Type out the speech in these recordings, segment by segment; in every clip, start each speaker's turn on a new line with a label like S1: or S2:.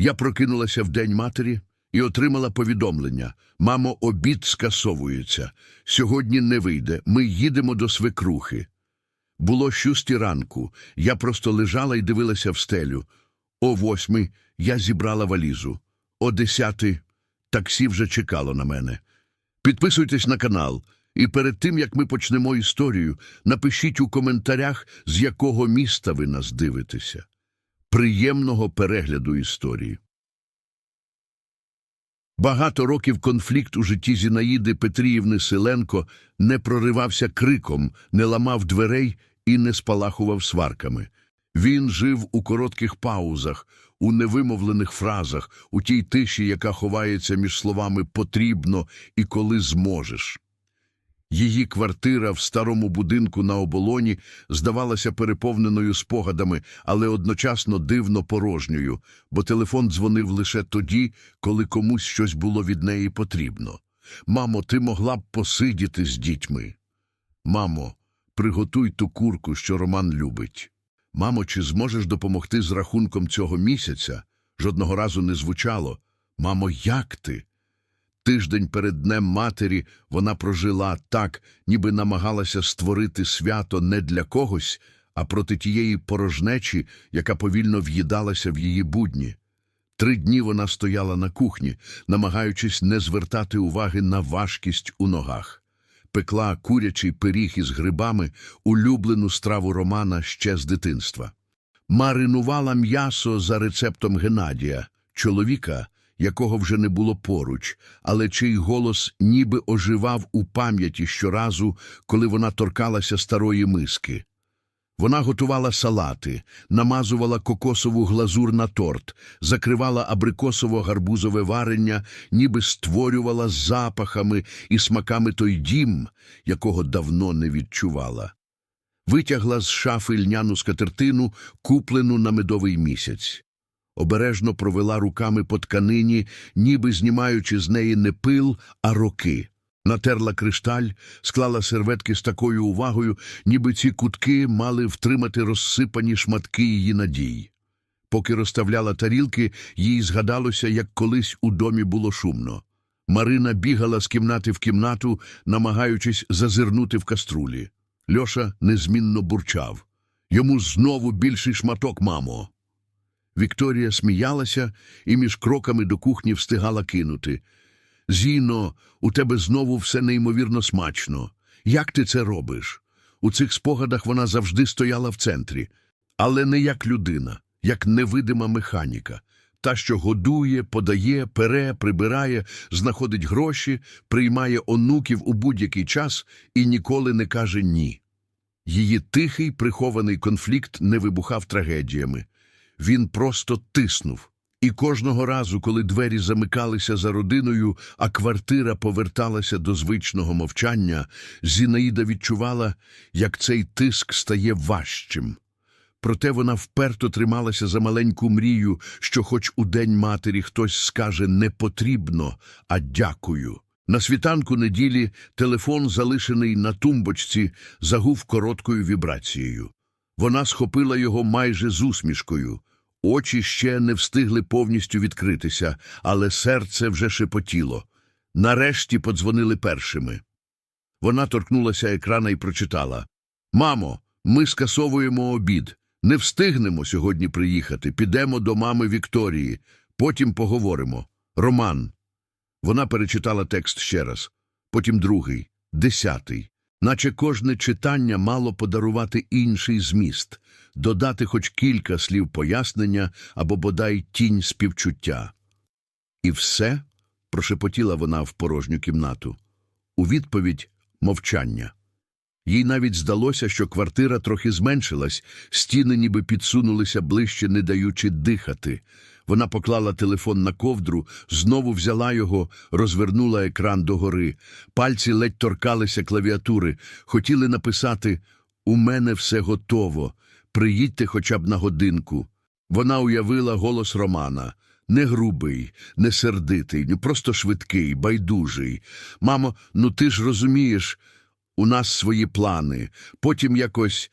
S1: Я прокинулася в День матері і отримала повідомлення. Мамо, обід скасовується. Сьогодні не вийде. Ми їдемо до свекрухи. Було шусті ранку. Я просто лежала і дивилася в стелю. О восьмий я зібрала валізу. О десятий таксі вже чекало на мене. Підписуйтесь на канал. І перед тим, як ми почнемо історію, напишіть у коментарях, з якого міста ви нас дивитеся. Приємного перегляду історії. Багато років конфлікт у житті Зінаїди Петріївни Селенко не проривався криком, не ламав дверей і не спалахував сварками. Він жив у коротких паузах, у невимовлених фразах, у тій тиші, яка ховається між словами потрібно і коли зможеш. Її квартира в старому будинку на оболоні здавалася переповненою спогадами, але одночасно дивно порожньою, бо телефон дзвонив лише тоді, коли комусь щось було від неї потрібно. Мамо, ти могла б посидіти з дітьми. Мамо, приготуй ту курку, що Роман любить. Мамо, чи зможеш допомогти з рахунком цього місяця? Жодного разу не звучало. Мамо, як ти? Тиждень перед Днем Матері вона прожила так, ніби намагалася створити свято не для когось, а проти тієї порожнечі, яка повільно в'їдалася в її будні. Три дні вона стояла на кухні, намагаючись не звертати уваги на важкість у ногах. Пекла курячий пиріг із грибами, улюблену страву Романа ще з дитинства. Маринувала м'ясо за рецептом Геннадія, чоловіка, якого вже не було поруч, але чий голос ніби оживав у пам'яті щоразу, коли вона торкалася старої миски. Вона готувала салати, намазувала кокосову глазур на торт, закривала абрикосово-гарбузове варення, ніби створювала запахами і смаками той дім, якого давно не відчувала. Витягла з шафи льняну скатертину, куплену на медовий місяць. Обережно провела руками по тканині, ніби знімаючи з неї не пил, а роки. Натерла кришталь, склала серветки з такою увагою, ніби ці кутки мали втримати розсипані шматки її надій. Поки розставляла тарілки, їй згадалося, як колись у домі було шумно. Марина бігала з кімнати в кімнату, намагаючись зазирнути в каструлі. Льоша незмінно бурчав. Йому знову більший шматок, мамо. Вікторія сміялася і між кроками до кухні встигала кинути. Зіно, у тебе знову все неймовірно смачно. Як ти це робиш? У цих спогадах вона завжди стояла в центрі, але не як людина, як невидима механіка. Та, що годує, подає, пере, прибирає, знаходить гроші, приймає онуків у будь-який час і ніколи не каже ні. Її тихий, прихований конфлікт не вибухав трагедіями. Він просто тиснув. І кожного разу, коли двері замикалися за родиною, а квартира поверталася до звичного мовчання, Зінаїда відчувала, як цей тиск стає важчим. Проте вона вперто трималася за маленьку мрію, що хоч у День матері хтось скаже не потрібно, а дякую. На світанку неділі телефон, залишений на тумбочці, загув короткою вібрацією. Вона схопила його майже з усмішкою. Очі ще не встигли повністю відкритися, але серце вже шепотіло. Нарешті подзвонили першими. Вона торкнулася екрана і прочитала Мамо, ми скасовуємо обід. Не встигнемо сьогодні приїхати. Підемо до мами Вікторії. Потім поговоримо. Роман. Вона перечитала текст ще раз, потім другий, десятий. Наче кожне читання мало подарувати інший зміст, додати хоч кілька слів пояснення або бодай тінь співчуття. І все, прошепотіла вона в порожню кімнату. У відповідь мовчання. Їй навіть здалося, що квартира трохи зменшилась, стіни ніби підсунулися ближче, не даючи дихати. Вона поклала телефон на ковдру, знову взяла його, розвернула екран догори. Пальці ледь торкалися клавіатури, хотіли написати У мене все готово. Приїдьте хоча б на годинку. Вона уявила голос Романа. Не грубий, не сердитий, ну, просто швидкий, байдужий. Мамо, ну ти ж розумієш, у нас свої плани. Потім якось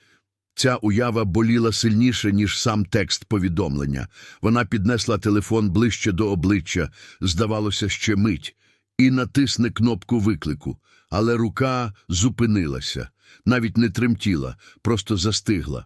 S1: Ця уява боліла сильніше, ніж сам текст повідомлення. Вона піднесла телефон ближче до обличчя, здавалося, ще мить, і натисне кнопку виклику. Але рука зупинилася, навіть не тремтіла, просто застигла.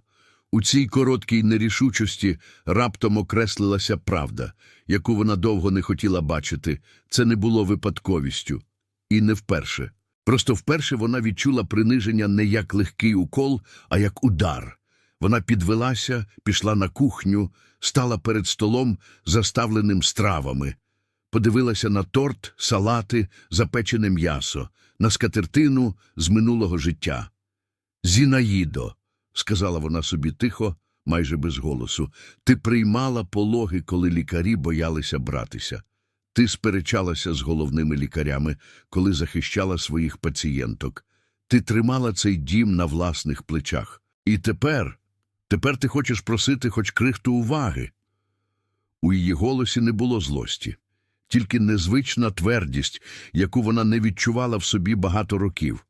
S1: У цій короткій нерішучості раптом окреслилася правда, яку вона довго не хотіла бачити. Це не було випадковістю. І не вперше. Просто вперше вона відчула приниження не як легкий укол, а як удар. Вона підвелася, пішла на кухню, стала перед столом, заставленим стравами. Подивилася на торт, салати, запечене м'ясо, на скатертину з минулого життя. Зінаїдо, сказала вона собі тихо, майже без голосу, ти приймала пологи, коли лікарі боялися братися. Ти сперечалася з головними лікарями, коли захищала своїх пацієнток. Ти тримала цей дім на власних плечах. І тепер, тепер ти хочеш просити хоч крихту уваги. У її голосі не було злості, тільки незвична твердість, яку вона не відчувала в собі багато років.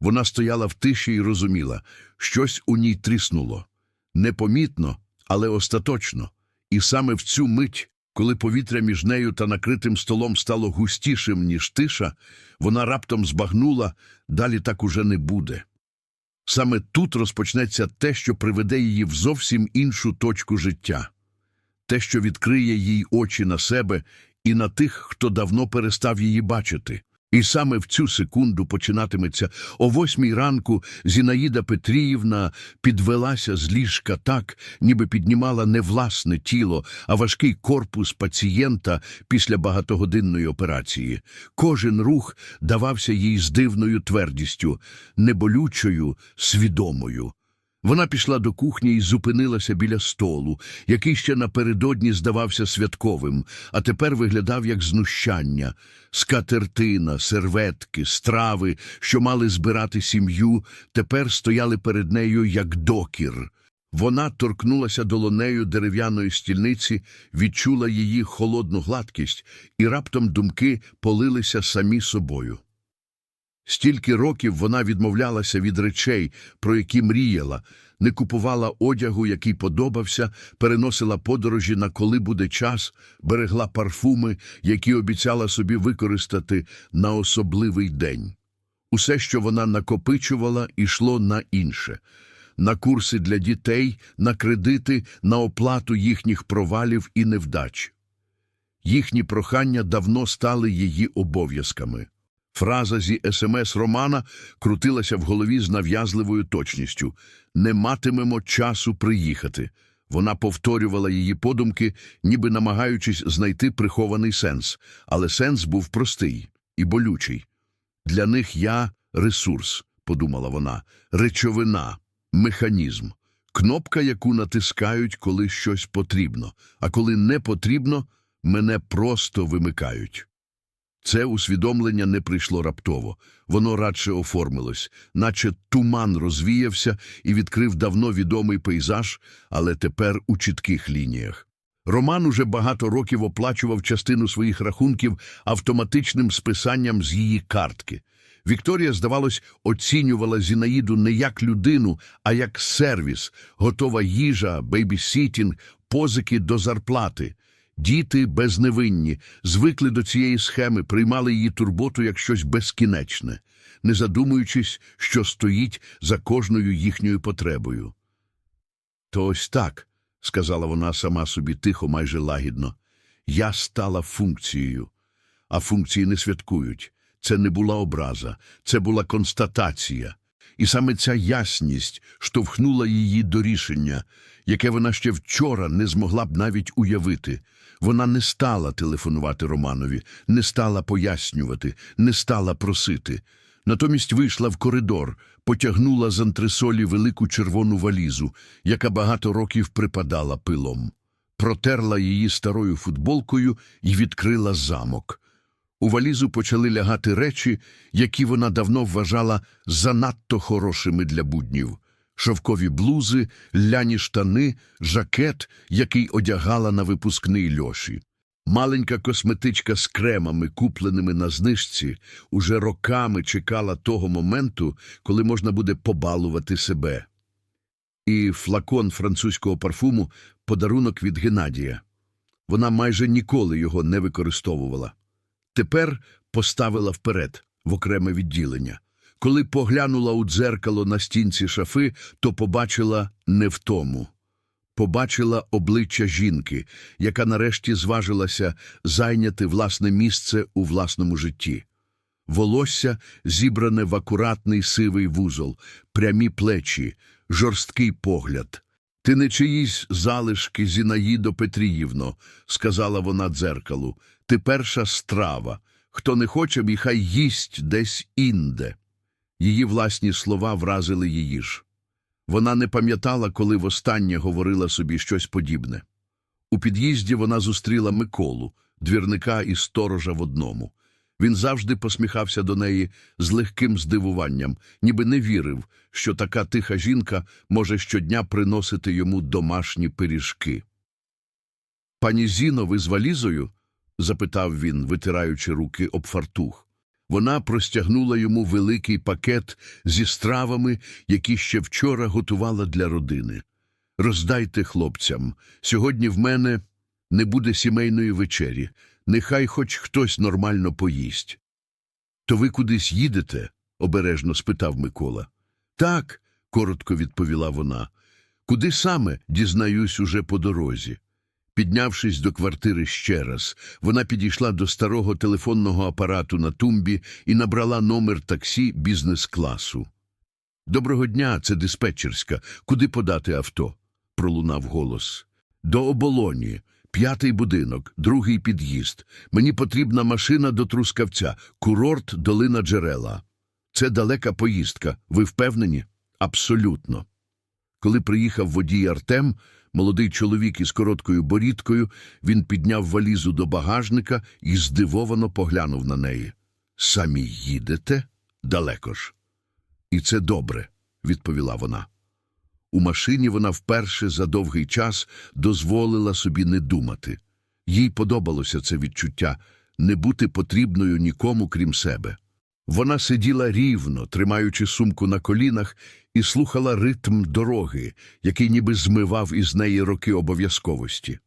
S1: Вона стояла в тиші і розуміла, щось у ній тріснуло. Непомітно, але остаточно. І саме в цю мить, коли повітря між нею та накритим столом стало густішим, ніж тиша, вона раптом збагнула, далі так уже не буде. Саме тут розпочнеться те, що приведе її в зовсім іншу точку життя, те, що відкриє їй очі на себе і на тих, хто давно перестав її бачити. І саме в цю секунду починатиметься о восьмій ранку Зінаїда Петріївна підвелася з ліжка так, ніби піднімала не власне тіло, а важкий корпус пацієнта після багатогодинної операції. Кожен рух давався їй з дивною твердістю, неболючою, свідомою. Вона пішла до кухні і зупинилася біля столу, який ще напередодні здавався святковим, а тепер виглядав як знущання. Скатертина, серветки, страви, що мали збирати сім'ю, тепер стояли перед нею як докір. Вона торкнулася долонею дерев'яної стільниці, відчула її холодну гладкість, і раптом думки полилися самі собою. Стільки років вона відмовлялася від речей, про які мріяла, не купувала одягу, який подобався, переносила подорожі на коли буде час, берегла парфуми, які обіцяла собі використати на особливий день. Усе, що вона накопичувала, ішло на інше – на курси для дітей, на кредити, на оплату їхніх провалів і невдач. Їхні прохання давно стали її обов'язками. Фраза зі СМС Романа крутилася в голові з нав'язливою точністю «Не матимемо часу приїхати». Вона повторювала її подумки, ніби намагаючись знайти прихований сенс. Але сенс був простий і болючий. «Для них я – ресурс», – подумала вона, – «речовина, механізм, кнопка, яку натискають, коли щось потрібно, а коли не потрібно, мене просто вимикають». Це усвідомлення не прийшло раптово, воно радше оформилось, наче туман розвіявся і відкрив давно відомий пейзаж, але тепер у чітких лініях. Роман уже багато років оплачував частину своїх рахунків автоматичним списанням з її картки. Вікторія, здавалось, оцінювала Зінаїду не як людину, а як сервіс, готова їжа, бейбісітінг, позики до зарплати. Діти безневинні, звикли до цієї схеми, приймали її турботу як щось безкінечне, не задумуючись, що стоїть за кожною їхньою потребою. То ось так, сказала вона сама собі тихо, майже лагідно, я стала функцією, а функції не святкують. Це не була образа, це була констатація. І саме ця ясність штовхнула її до рішення, яке вона ще вчора не змогла б навіть уявити. Вона не стала телефонувати Романові, не стала пояснювати, не стала просити. Натомість вийшла в коридор, потягнула з антресолі велику червону валізу, яка багато років припадала пилом. Протерла її старою футболкою і відкрила замок. У валізу почали лягати речі, які вона давно вважала занадто хорошими для буднів. Шовкові блузи, ляні штани, жакет, який одягала на випускний льоші. Маленька косметичка з кремами, купленими на знижці, уже роками чекала того моменту, коли можна буде побалувати себе. і флакон французького парфуму подарунок від Геннадія. Вона майже ніколи його не використовувала. Тепер поставила вперед, в окреме відділення. Коли поглянула у дзеркало на стінці шафи, то побачила невтому. Побачила обличчя жінки, яка нарешті зважилася зайняти власне місце у власному житті. Волосся зібране в акуратний сивий вузол, прямі плечі, жорсткий погляд. Ти не чиїсь залишки, Зінаїдо Петріївно, сказала вона дзеркалу. Ти перша страва. Хто не хоче, мій хай їсть десь інде. Її власні слова вразили її ж. Вона не пам'ятала, коли востаннє говорила собі щось подібне. У під'їзді вона зустріла Миколу, двірника і сторожа в одному. Він завжди посміхався до неї з легким здивуванням, ніби не вірив, що така тиха жінка може щодня приносити йому домашні пиріжки. Пані Зіно, ви з валізою? запитав він, витираючи руки об фартух. Вона простягнула йому великий пакет зі стравами, які ще вчора готувала для родини. Роздайте хлопцям. Сьогодні в мене не буде сімейної вечері. Нехай хоч хтось нормально поїсть. То ви кудись їдете? обережно спитав Микола. Так, коротко відповіла вона. Куди саме дізнаюсь уже по дорозі. Піднявшись до квартири ще раз, вона підійшла до старого телефонного апарату на тумбі і набрала номер таксі бізнес-класу. Доброго дня, це диспетчерська. Куди подати авто? пролунав голос. До оболоні. П'ятий будинок, другий під'їзд. Мені потрібна машина до Трускавця, курорт Долина Джерела. Це далека поїздка. Ви впевнені? Абсолютно. Коли приїхав водій Артем, молодий чоловік із короткою борідкою, він підняв валізу до багажника і здивовано поглянув на неї. Самі їдете? Далеко ж. І це добре, відповіла вона. У машині вона вперше за довгий час дозволила собі не думати. Їй подобалося це відчуття не бути потрібною нікому, крім себе. Вона сиділа рівно, тримаючи сумку на колінах, і слухала ритм дороги, який ніби змивав із неї роки обов'язковості.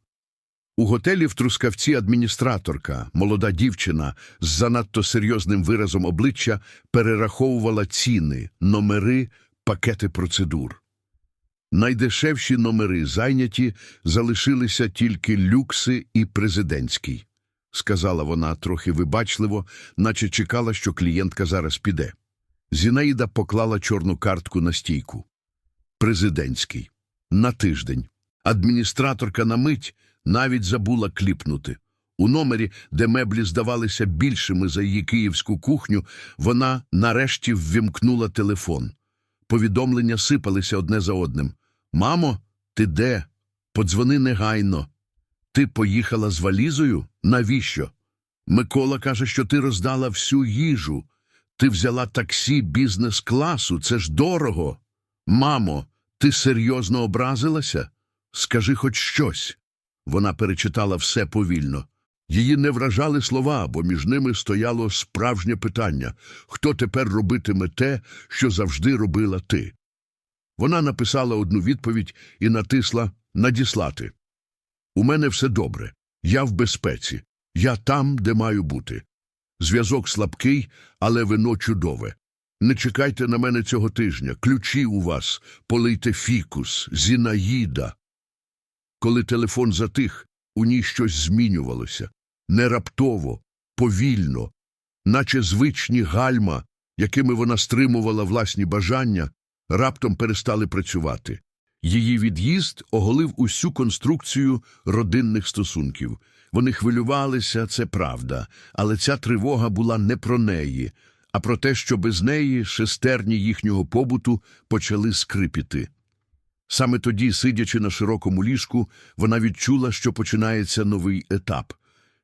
S1: У готелі в Трускавці адміністраторка, молода дівчина з занадто серйозним виразом обличчя, перераховувала ціни, номери, пакети процедур. Найдешевші номери зайняті, залишилися тільки люкси і президентський, сказала вона трохи вибачливо, наче чекала, що клієнтка зараз піде. Зінаїда поклала чорну картку на стійку. Президентський. На тиждень. Адміністраторка на мить навіть забула кліпнути. У номері, де меблі здавалися більшими за її київську кухню, вона нарешті ввімкнула телефон. Повідомлення сипалися одне за одним. Мамо, ти де? Подзвони негайно. Ти поїхала з валізою? Навіщо? Микола каже, що ти роздала всю їжу. Ти взяла таксі бізнес-класу, це ж дорого. Мамо, ти серйозно образилася? Скажи хоч щось. Вона перечитала все повільно. Її не вражали слова, бо між ними стояло справжнє питання хто тепер робитиме те, що завжди робила ти. Вона написала одну відповідь і натисла Надіслати. У мене все добре. Я в безпеці. Я там, де маю бути. Зв'язок слабкий, але вино чудове. Не чекайте на мене цього тижня. Ключі у вас, полийте фікус, зінаїда. Коли телефон затих, у ній щось змінювалося. Не раптово, повільно, наче звичні гальма, якими вона стримувала власні бажання, раптом перестали працювати. Її від'їзд оголив усю конструкцію родинних стосунків. Вони хвилювалися, це правда, але ця тривога була не про неї, а про те, що без неї шестерні їхнього побуту почали скрипіти. Саме тоді, сидячи на широкому ліжку, вона відчула, що починається новий етап.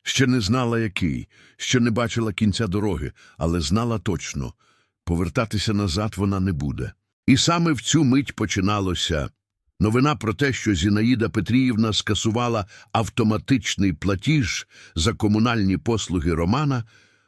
S1: Ще не знала, який, ще не бачила кінця дороги, але знала точно – повертатися назад вона не буде. І саме в цю мить починалося новина про те, що Зінаїда Петріївна скасувала автоматичний платіж за комунальні послуги Романа,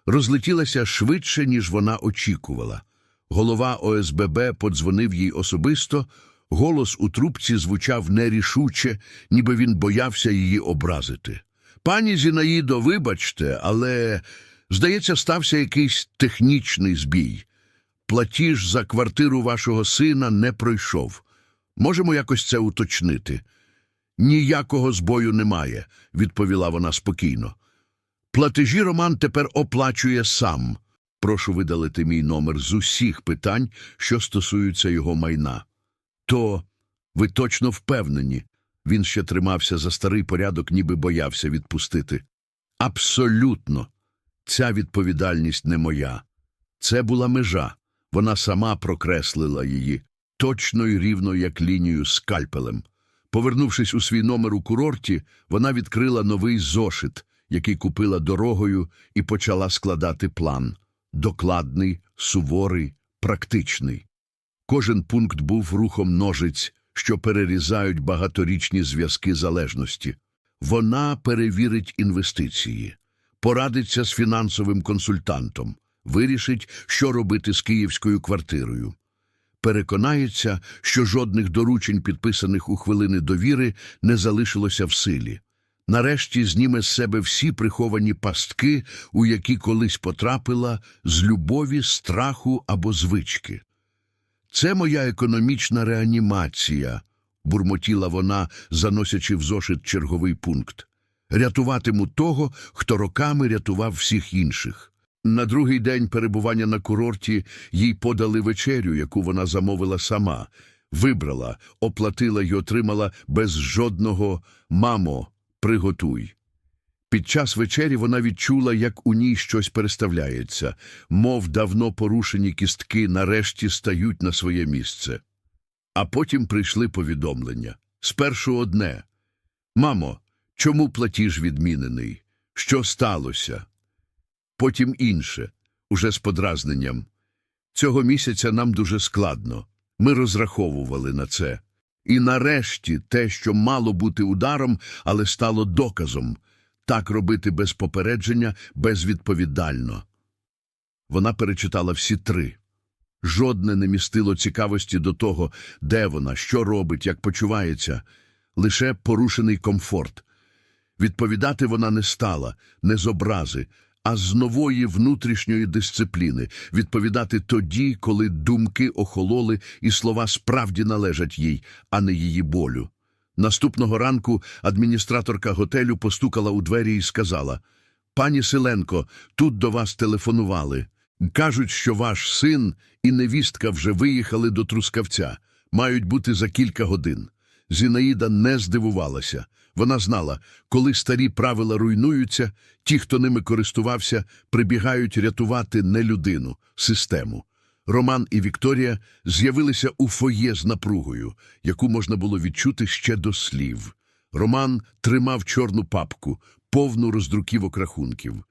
S1: розлетілася швидше, ніж вона очікувала. Голова ОСББ подзвонив їй особисто, Голос у трубці звучав нерішуче, ніби він боявся її образити. Пані Зінаїдо, вибачте, але, здається, стався якийсь технічний збій. Платіж за квартиру вашого сина не пройшов. Можемо якось це уточнити. Ніякого збою немає, відповіла вона спокійно. Платежі Роман тепер оплачує сам. Прошу видалити мій номер з усіх питань, що стосуються його майна. То ви точно впевнені? Він ще тримався за старий порядок, ніби боявся відпустити. Абсолютно. Ця відповідальність не моя. Це була межа. Вона сама прокреслила її, точно й рівно, як лінію скальпелем. Повернувшись у свій номер у курорті, вона відкрила новий зошит, який купила дорогою, і почала складати план. Докладний, суворий, практичний. Кожен пункт був рухом ножиць, що перерізають багаторічні зв'язки залежності. Вона перевірить інвестиції, порадиться з фінансовим консультантом, вирішить, що робити з київською квартирою. Переконається, що жодних доручень, підписаних у хвилини довіри, не залишилося в силі. Нарешті зніме з себе всі приховані пастки, у які колись потрапила з любові, страху або звички. Це моя економічна реанімація, бурмотіла вона, заносячи в зошит черговий пункт. Рятуватиму того, хто роками рятував всіх інших. На другий день перебування на курорті їй подали вечерю, яку вона замовила сама, вибрала, оплатила й отримала без жодного мамо, приготуй. Під час вечері вона відчула, як у ній щось переставляється, мов давно порушені кістки нарешті стають на своє місце. А потім прийшли повідомлення. Спершу одне. Мамо, чому платіж відмінений? Що сталося? Потім інше, уже з подразненням. Цього місяця нам дуже складно. Ми розраховували на це. І нарешті те, що мало бути ударом, але стало доказом. Так робити без попередження, безвідповідально. Вона перечитала всі три. Жодне не містило цікавості до того, де вона, що робить, як почувається, лише порушений комфорт. Відповідати вона не стала, не з образи, а з нової внутрішньої дисципліни, відповідати тоді, коли думки охололи і слова справді належать їй, а не її болю. Наступного ранку адміністраторка готелю постукала у двері і сказала «Пані Селенко, тут до вас телефонували. Кажуть, що ваш син і невістка вже виїхали до Трускавця. Мають бути за кілька годин». Зінаїда не здивувалася. Вона знала, коли старі правила руйнуються, ті, хто ними користувався, прибігають рятувати не людину, систему. Роман і Вікторія з'явилися у фоє з напругою, яку можна було відчути ще до слів. Роман тримав чорну папку, повну роздруківок рахунків.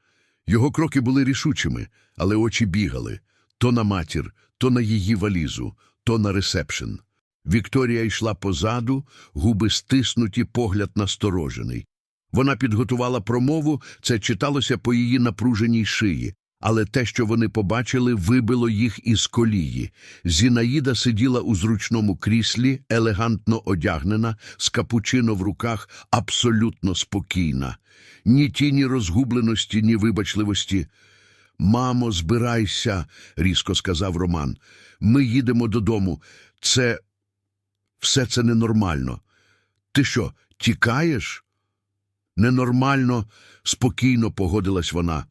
S1: Його кроки були рішучими, але очі бігали то на матір, то на її валізу, то на ресепшн. Вікторія йшла позаду, губи стиснуті, погляд насторожений. Вона підготувала промову, це читалося по її напруженій шиї, але те, що вони побачили, вибило їх із колії. Зінаїда сиділа у зручному кріслі, елегантно одягнена, з капучино в руках, абсолютно спокійна. Ні тіні розгубленості, ні вибачливості. Мамо, збирайся, різко сказав Роман. Ми їдемо додому. Це все це ненормально. Ти що, тікаєш? Ненормально, спокійно погодилась вона.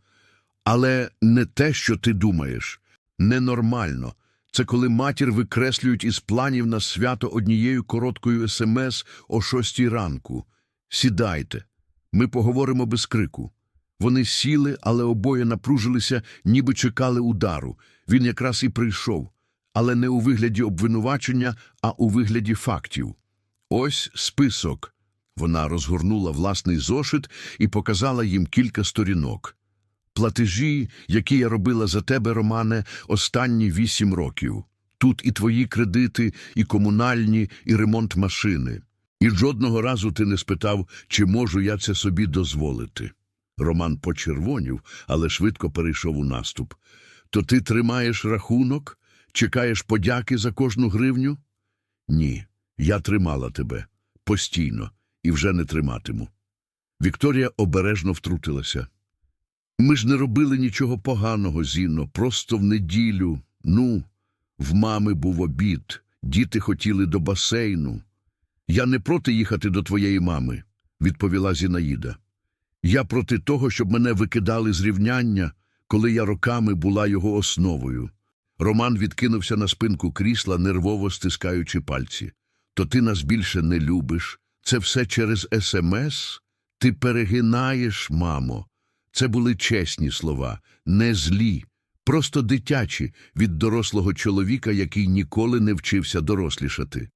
S1: Але не те, що ти думаєш. Ненормально. Це коли матір викреслюють із планів на свято однією короткою смс о шостій ранку. Сідайте. Ми поговоримо без крику. Вони сіли, але обоє напружилися, ніби чекали удару. Він якраз і прийшов, але не у вигляді обвинувачення, а у вигляді фактів. Ось список. Вона розгорнула власний зошит і показала їм кілька сторінок. Платежі, які я робила за тебе, Романе, останні вісім років. Тут і твої кредити, і комунальні, і ремонт машини. І жодного разу ти не спитав, чи можу я це собі дозволити. Роман почервонів, але швидко перейшов у наступ. То ти тримаєш рахунок? Чекаєш подяки за кожну гривню? Ні. Я тримала тебе постійно і вже не триматиму. Вікторія обережно втрутилася. Ми ж не робили нічого поганого, Зіно, просто в неділю. Ну, в мами був обід, діти хотіли до басейну. Я не проти їхати до твоєї мами, відповіла Зінаїда. Я проти того, щоб мене викидали з рівняння, коли я роками була його основою. Роман відкинувся на спинку крісла, нервово стискаючи пальці. То ти нас більше не любиш. Це все через смс? Ти перегинаєш, мамо. Це були чесні слова, не злі, просто дитячі від дорослого чоловіка, який ніколи не вчився дорослішати.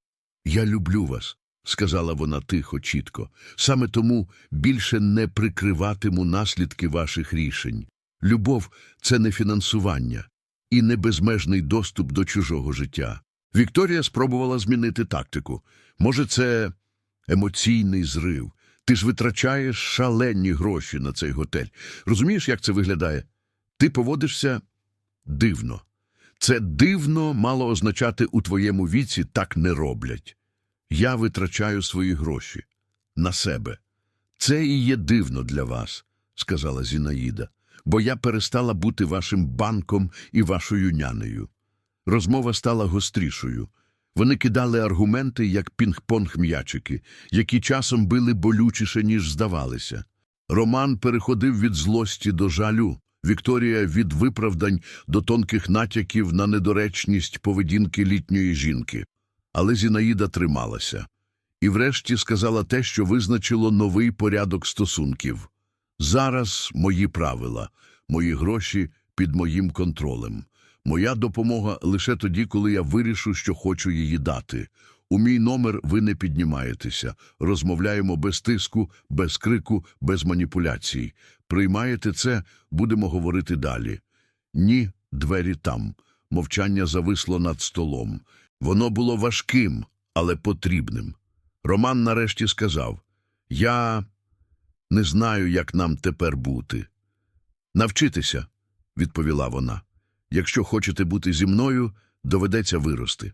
S1: Я люблю вас, сказала вона тихо, чітко. Саме тому більше не прикриватиму наслідки ваших рішень. Любов це не фінансування і не безмежний доступ до чужого життя. Вікторія спробувала змінити тактику. Може, це емоційний зрив. Ти ж витрачаєш шалені гроші на цей готель. Розумієш, як це виглядає? Ти поводишся дивно. Це дивно мало означати у твоєму віці так не роблять. Я витрачаю свої гроші на себе. Це і є дивно для вас, сказала Зінаїда, бо я перестала бути вашим банком і вашою нянею. Розмова стала гострішою. Вони кидали аргументи, як пінг-понг м'ячики, які часом били болючіше, ніж здавалися. Роман переходив від злості до жалю, Вікторія від виправдань до тонких натяків на недоречність поведінки літньої жінки. Але Зінаїда трималася. І врешті сказала те, що визначило новий порядок стосунків. Зараз мої правила, мої гроші під моїм контролем. Моя допомога лише тоді, коли я вирішу, що хочу її дати. У мій номер ви не піднімаєтеся. Розмовляємо без тиску, без крику, без маніпуляцій. Приймаєте це, будемо говорити далі. Ні, двері там. Мовчання зависло над столом. Воно було важким, але потрібним. Роман нарешті сказав: Я не знаю, як нам тепер бути. Навчитися, відповіла вона. Якщо хочете бути зі мною, доведеться вирости.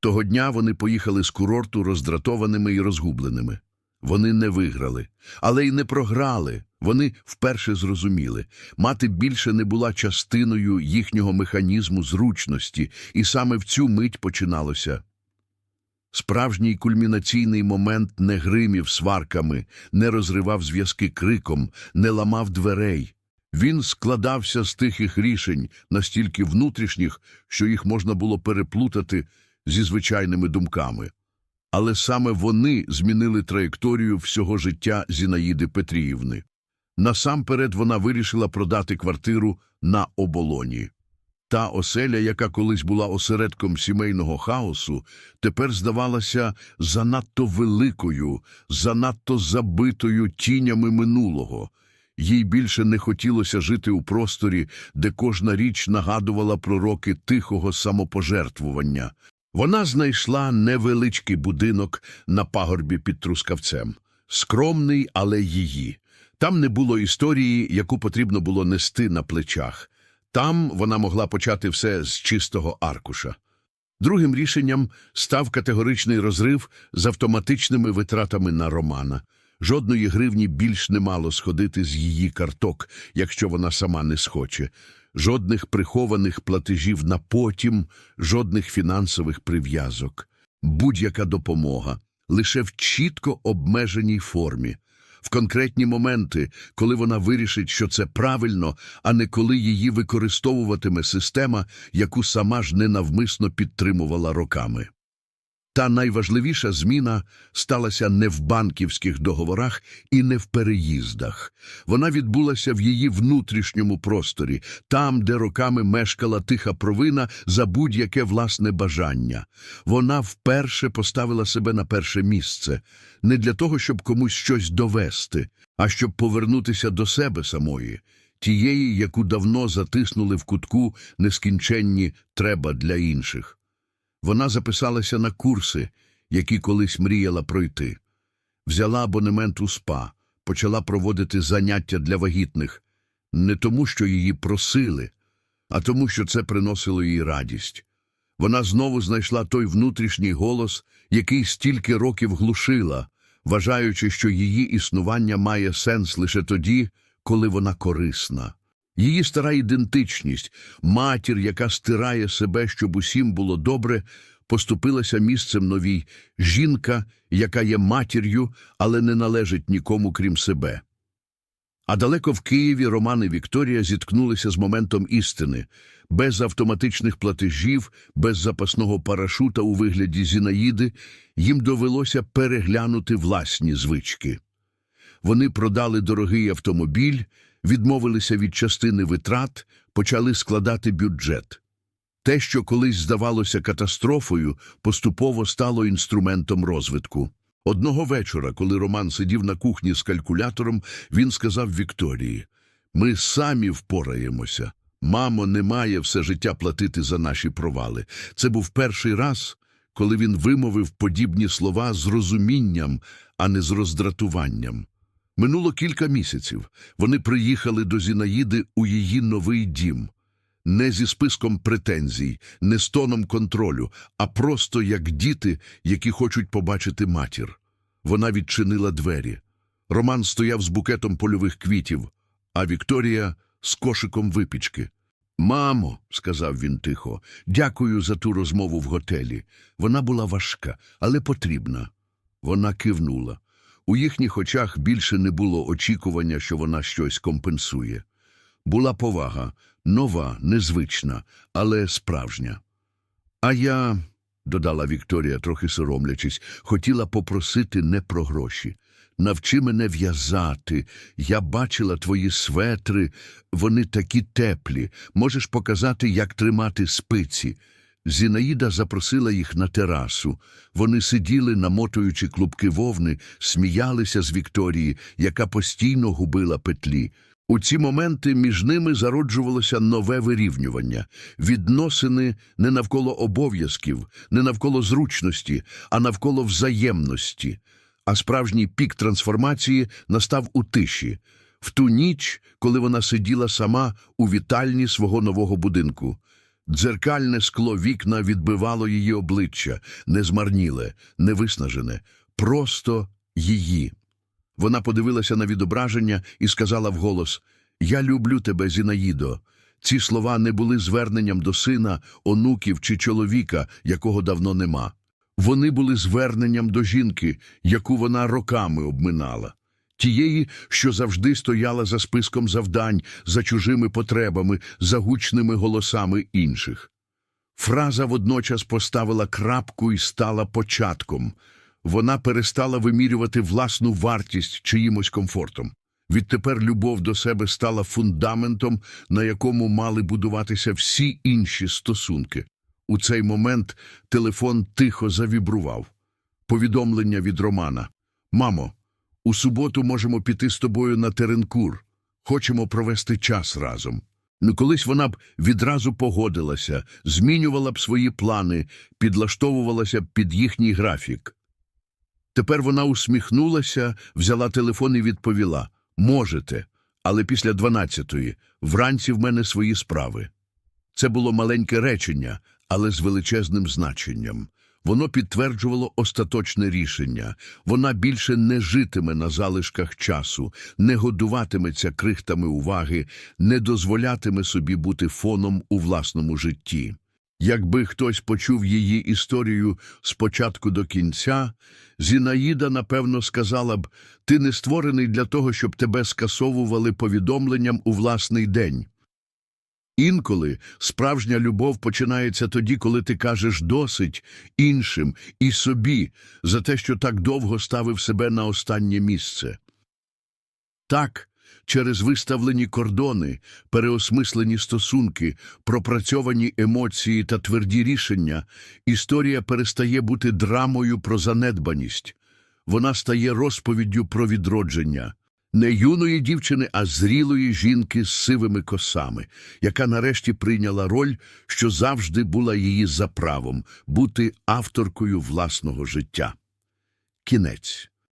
S1: Того дня вони поїхали з курорту роздратованими і розгубленими. Вони не виграли, але й не програли. Вони вперше зрозуміли. Мати більше не була частиною їхнього механізму зручності, і саме в цю мить починалося. Справжній кульмінаційний момент не гримів сварками, не розривав зв'язки криком, не ламав дверей. Він складався з тихих рішень, настільки внутрішніх, що їх можна було переплутати зі звичайними думками. Але саме вони змінили траєкторію всього життя Зінаїди Петріївни. Насамперед вона вирішила продати квартиру на оболоні. Та оселя, яка колись була осередком сімейного хаосу, тепер здавалася занадто великою, занадто забитою тінями минулого. Їй більше не хотілося жити у просторі, де кожна річ нагадувала про роки тихого самопожертвування. Вона знайшла невеличкий будинок на пагорбі під трускавцем. Скромний, але її. Там не було історії, яку потрібно було нести на плечах. Там вона могла почати все з чистого аркуша. Другим рішенням став категоричний розрив з автоматичними витратами на Романа. Жодної гривні більш не мало сходити з її карток, якщо вона сама не схоче. Жодних прихованих платежів на потім, жодних фінансових прив'язок. Будь-яка допомога, лише в чітко обмеженій формі. В конкретні моменти, коли вона вирішить, що це правильно, а не коли її використовуватиме система, яку сама ж ненавмисно підтримувала роками. Та найважливіша зміна сталася не в банківських договорах і не в переїздах. Вона відбулася в її внутрішньому просторі, там, де роками мешкала тиха провина за будь-яке власне бажання. Вона вперше поставила себе на перше місце, не для того, щоб комусь щось довести, а щоб повернутися до себе самої, тієї, яку давно затиснули в кутку нескінченні треба для інших. Вона записалася на курси, які колись мріяла пройти. Взяла абонемент у СПА, почала проводити заняття для вагітних, не тому, що її просили, а тому, що це приносило їй радість. Вона знову знайшла той внутрішній голос, який стільки років глушила, вважаючи, що її існування має сенс лише тоді, коли вона корисна. Її стара ідентичність, матір, яка стирає себе, щоб усім було добре, поступилася місцем новій жінка, яка є матір'ю, але не належить нікому крім себе. А далеко в Києві Роман і Вікторія зіткнулися з моментом істини. Без автоматичних платежів, без запасного парашута у вигляді Зінаїди, їм довелося переглянути власні звички. Вони продали дорогий автомобіль, відмовилися від частини витрат, почали складати бюджет. Те, що колись здавалося катастрофою, поступово стало інструментом розвитку. Одного вечора, коли Роман сидів на кухні з калькулятором, він сказав Вікторії: Ми самі впораємося. Мамо, не має все життя платити за наші провали. Це був перший раз, коли він вимовив подібні слова з розумінням, а не з роздратуванням. Минуло кілька місяців. Вони приїхали до Зінаїди у її новий дім. Не зі списком претензій, не з тоном контролю, а просто як діти, які хочуть побачити матір. Вона відчинила двері. Роман стояв з букетом польових квітів, а Вікторія з кошиком випічки. Мамо, сказав він тихо, дякую за ту розмову в готелі. Вона була важка, але потрібна. Вона кивнула. У їхніх очах більше не було очікування, що вона щось компенсує. Була повага, нова, незвична, але справжня. А я, додала Вікторія, трохи соромлячись, хотіла попросити не про гроші. Навчи мене в'язати. Я бачила твої светри, вони такі теплі. Можеш показати, як тримати спиці. Зінаїда запросила їх на терасу. Вони сиділи, намотуючи клубки вовни, сміялися з Вікторії, яка постійно губила петлі. У ці моменти між ними зароджувалося нове вирівнювання, відносини не навколо обов'язків, не навколо зручності, а навколо взаємності. А справжній пік трансформації настав у тиші, в ту ніч, коли вона сиділа сама у вітальні свого нового будинку. Дзеркальне скло вікна відбивало її обличчя, не змарніле, не виснажене, просто її. Вона подивилася на відображення і сказала вголос Я люблю тебе, Зінаїдо. Ці слова не були зверненням до сина, онуків чи чоловіка, якого давно нема. Вони були зверненням до жінки, яку вона роками обминала. Тієї, що завжди стояла за списком завдань, за чужими потребами, за гучними голосами інших. Фраза водночас поставила крапку і стала початком. Вона перестала вимірювати власну вартість чиїмось комфортом. Відтепер любов до себе стала фундаментом, на якому мали будуватися всі інші стосунки. У цей момент телефон тихо завібрував. Повідомлення від Романа. Мамо, у суботу можемо піти з тобою на Теренкур. Хочемо провести час разом. Ну, колись вона б відразу погодилася, змінювала б свої плани, підлаштовувалася б під їхній графік. Тепер вона усміхнулася, взяла телефон і відповіла Можете, але після дванадцятої. Вранці в мене свої справи. Це було маленьке речення, але з величезним значенням. Воно підтверджувало остаточне рішення. Вона більше не житиме на залишках часу, не годуватиметься крихтами уваги, не дозволятиме собі бути фоном у власному житті. Якби хтось почув її історію спочатку до кінця, Зінаїда, напевно, сказала б, ти не створений для того, щоб тебе скасовували повідомленням у власний день. Інколи справжня любов починається тоді, коли ти кажеш досить іншим і собі за те, що так довго ставив себе на останнє місце. Так, через виставлені кордони, переосмислені стосунки, пропрацьовані емоції та тверді рішення, історія перестає бути драмою про занедбаність. Вона стає розповіддю про відродження. Не юної дівчини, а зрілої жінки з сивими косами, яка нарешті прийняла роль, що завжди була її заправом – бути авторкою власного життя. Кінець.